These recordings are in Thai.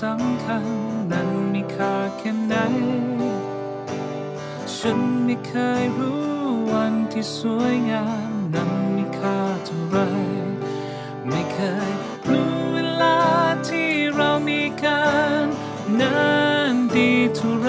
สำคัญนั้นมีค่าแค่ไหน ฉันไม่เคยรู้วันที่สวยงามนั้นมีค่าเท่าไร ไม่เคยรู้เวลาที่เรามีกันนั้นดีเท่าไร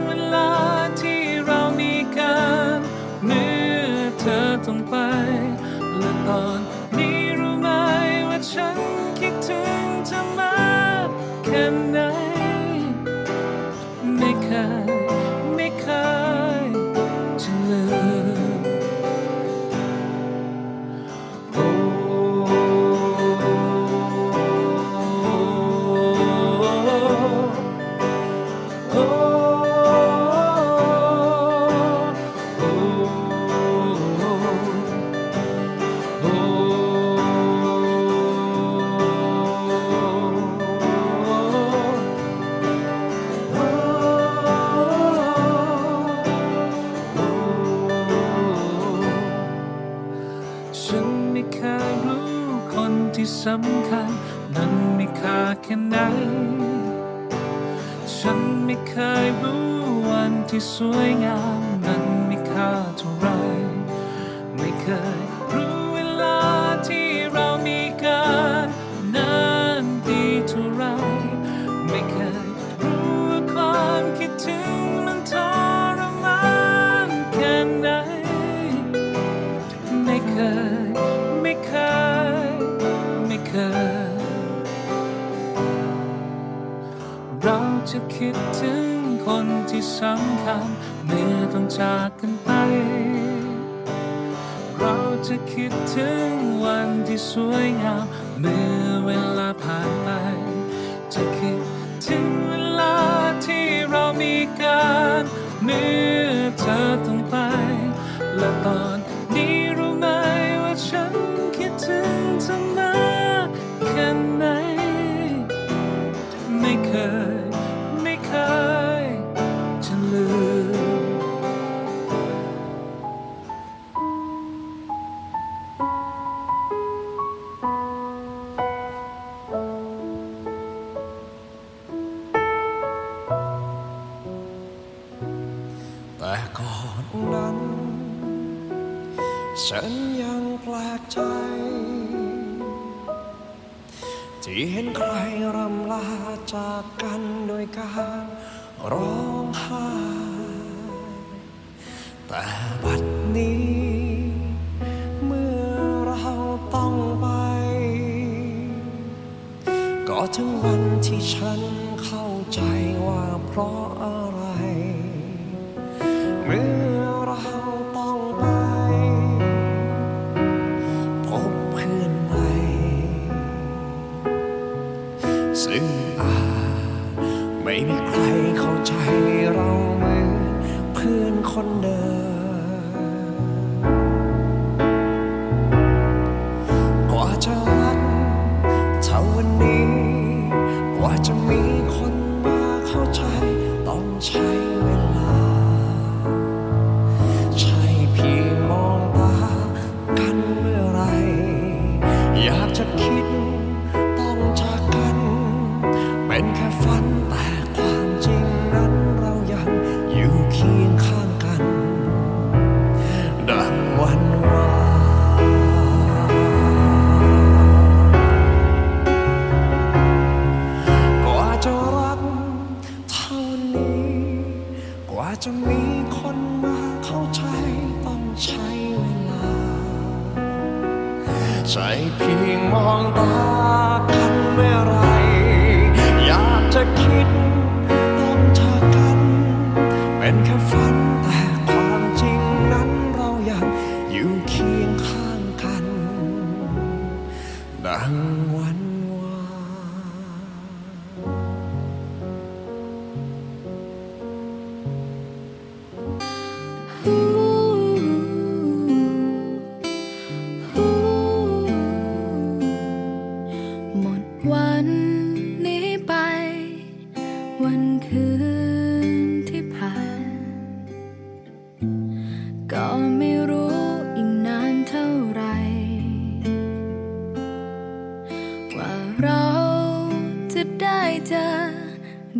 ที่สำคัญนั้นมีค่าแค่ไหน ฉันไม่เคยรู้วันที่สวยงามนั้นมีค่าเท่าไรไม่เคย เคย เราจะคิดถึงคนที่สำคัญเมื่อต้องจากกันไป เราจะคิดถึงวันที่สวยงามเมื่อเวลาผ่าน ฉันยังแปลกใจ ที่เห็นใครรำลาจากกันโดยการร้องไห้แต่บัดนี้ เมื่อเราต้องไป ก็ถึงวันที่ฉันเข้าใจว่าเพราะอะไร ซึ่งอาจไม่มีใครเข้าใจเราเหมือนเพื่อนคนเดิมกว่าจะรักเท่าวันนี้ กว่าจะมีคนมาเข้าใจต้องใช้ ใจเพียงมองตากันเมื่อไรอยากจะคิด เราจะได้เจอ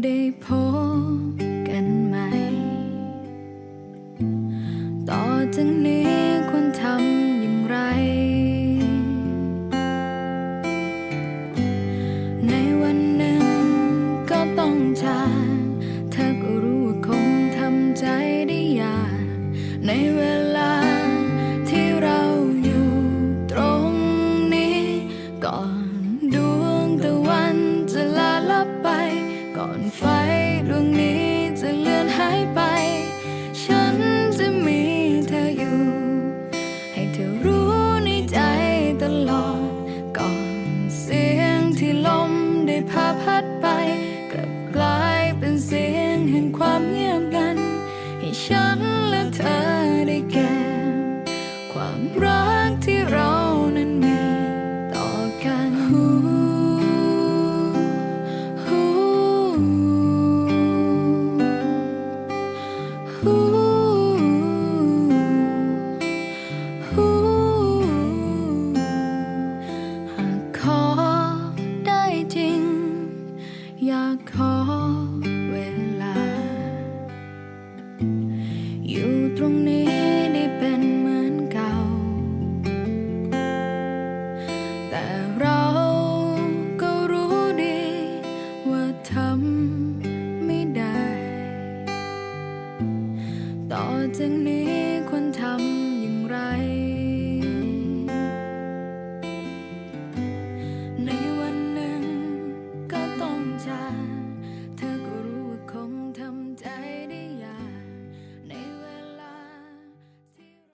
ได้พบกันไหม ต่อจากนี้ควรทำอย่างไร ลอด ก่อนเสียงที่ลมได้พาพัดไป กลับกลายเป็นเสียงแห่งความเงียบงัน ให้ฉันและเธอได้แก่ความรักที่เรา